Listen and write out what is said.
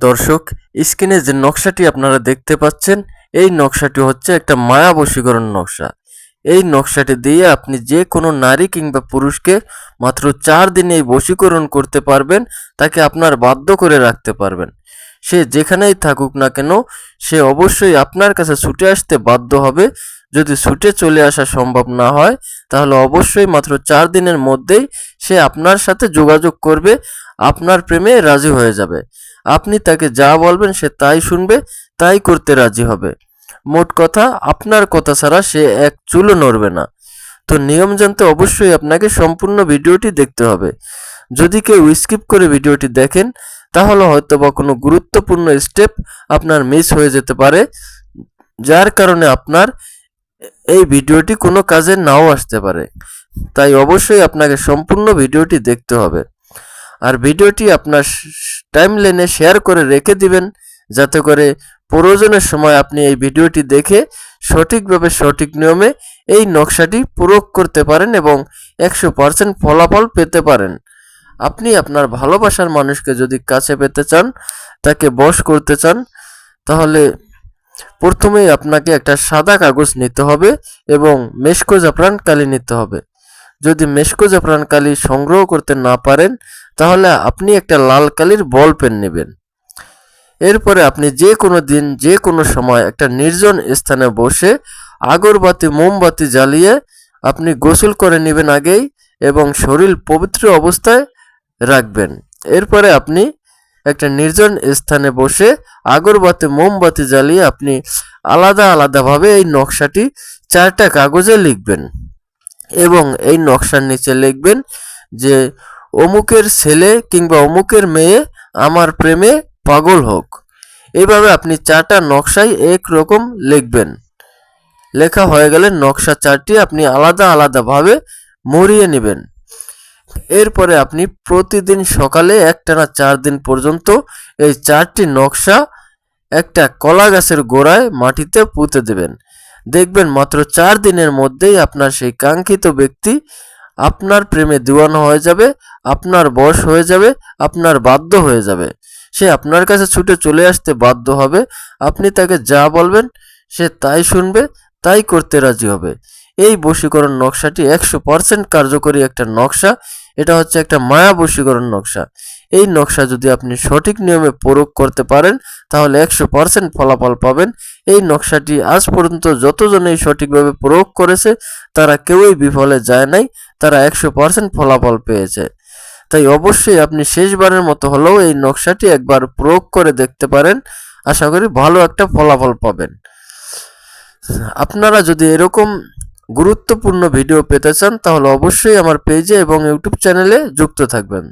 দর্শক, স্ক্রিনে যে নকশাটি আপনারা দেখতে পাচ্ছেন, এই নকশাটি হচ্ছে একটা মায়া বশীকরণ নকশা। এই নকশাটি দিয়ে আপনি যে কোনো নারী কিংবা পুরুষকে মাত্র চার দিনে এই বশীকরণ করতে পারবেন, তাকে আপনার বাধ্য করে রাখতে পারবেন। সে যেখানেই থাকুক না কেন, সে অবশ্যই আপনার কাছে ছুটে আসতে বাধ্য হবে। যদি ছুটে চলে আসা সম্ভব না হয়, তাহলে অবশ্যই মাত্র চার দিনের মধ্যেই সে আপনার সাথে যোগাযোগ করবে, আপনার প্রেমে রাজি হয়ে যাবে। আপনি তাকে যা বলবেন সে তাই শুনবে, তাই করতে রাজি হবে। মোট কথা, আপনার কথা ছাড়া সে এক চুলও নড়বে না। তো নিয়ম জানতে অবশ্যই আপনাকে সম্পূর্ণ ভিডিওটি দেখতে হবে। যদি কেউ স্কিপ করে ভিডিওটি দেখেন, তাহলে হয়তো বা কোনো গুরুত্বপূর্ণ স্টেপ আপনার মিস হয়ে যেতে পারে, যার কারণে আপনার এই ভিডিওটি কোনো কাজে নাও আসতে পারে। তাই অবশ্যই আপনাকে সম্পূর্ণ ভিডিওটি দেখতে হবে। আর ভিডিওটি আপনার টাইম লাইনে শেয়ার করে রেখে দিবেন, যাতে করে প্রয়োজনের সময় আপনি এই ভিডিওটি দেখে সঠিকভাবে সঠিক নিয়মে এই নকশাটি প্রয়োগ করতে পারেন এবং একশো পার্সেন্ট ফলাফল পেতে পারেন। আপনি আপনার ভালোবাসার মানুষকে যদি কাছে পেতে চান, তাকে বশ করতে চান, তাহলে প্রথমেই আপনাকে একটা সাদা কাগজ নিতে হবে এবং মেশকো জাফরান কালি নিতে হবে। যদি মেশকো জাফরান কালি সংগ্রহ করতে না পারেন তাহলে আপনি একটা লাল কালির বল পেন নেবেন। এরপরে আপনি যে কোনো দিন, যে কোনো সময় একটা নির্জন স্থানে বসে আগরবাতি, মোমবাতি জ্বালিয়ে আপনি গোসল করে নেবেন আগেই এবং শরীর পবিত্র অবস্থায় রাখবেন। এরপরে আপনি একটা নির্জন স্থানে বসে আগরবাতি, মোমবাতি জ্বালিয়ে আপনি আলাদা আলাদাভাবে এই নকশাটি চারটা কাগজে লিখবেন এবং এই নকশার নিচে লিখবেন যে অমুকের ছেলে কিংবা অমুকের মেয়ে আমার প্রেমে পাগল হোক। এভাবে আপনি চারটা নকশাই একরকম লিখবেন। লেখা হয়ে গেলে নকশা চারটি আপনি আলাদা আলাদাভাবে মরিয়ে নেবেন। এরপরে আপনি প্রতিদিন সকালে একটানা চার দিন পর্যন্ত এই চারটি নকশা একটা কলা গাছের গোড়ায় মাটিতে পুঁতে দেবেন। দেখবেন মাত্র চার দিনের মধ্যেই আপনার সেই কাঙ্ক্ষিত ব্যক্তি আপনার প্রেমে দিওয়ানা হয়ে যাবে, আপনার বশ হয়ে যাবে, আপনার বাধ্য হয়ে যাবে। সে আপনার কাছে ছুটে চলে আসতে বাধ্য হবে, আপনি তাকে যা বলবেন সে তাই শুনবে, তাই করতে রাজি হবে। এই বশীকরণ নকশাটি একশো পার্সেন্ট কার্যকরী একটা নকশা, এটা হচ্ছে একটা মায়া বশীকরণ নকশা। এই নকশা যদি আপনি সঠিক নিয়মে প্রয়োগ করতে পারেন, তাহলে একশো পার্সেন্ট ফলাফল পাবেন। এই নকশাটি আজ পর্যন্ত যতজনেই সঠিকভাবে প্রয়োগ করেছে, তারা কেউই বিফলে যায় নাই। তারা একশো পার্সেন্ট ফলাফল পেয়েছে। তাই অবশ্যই আপনি শেষবারের মতো হলেও এই নকশাটি একবার প্রয়োগ করে দেখতে পারেন। আশা করি ভালো একটা ফলাফল পাবেন। আপনারা যদি এরকম গুরুত্বপূর্ণ ভিডিও পেতে চান, তাহলে অবশ্যই আমার পেজে এবং ইউটিউব চ্যানেলে যুক্ত থাকবেন।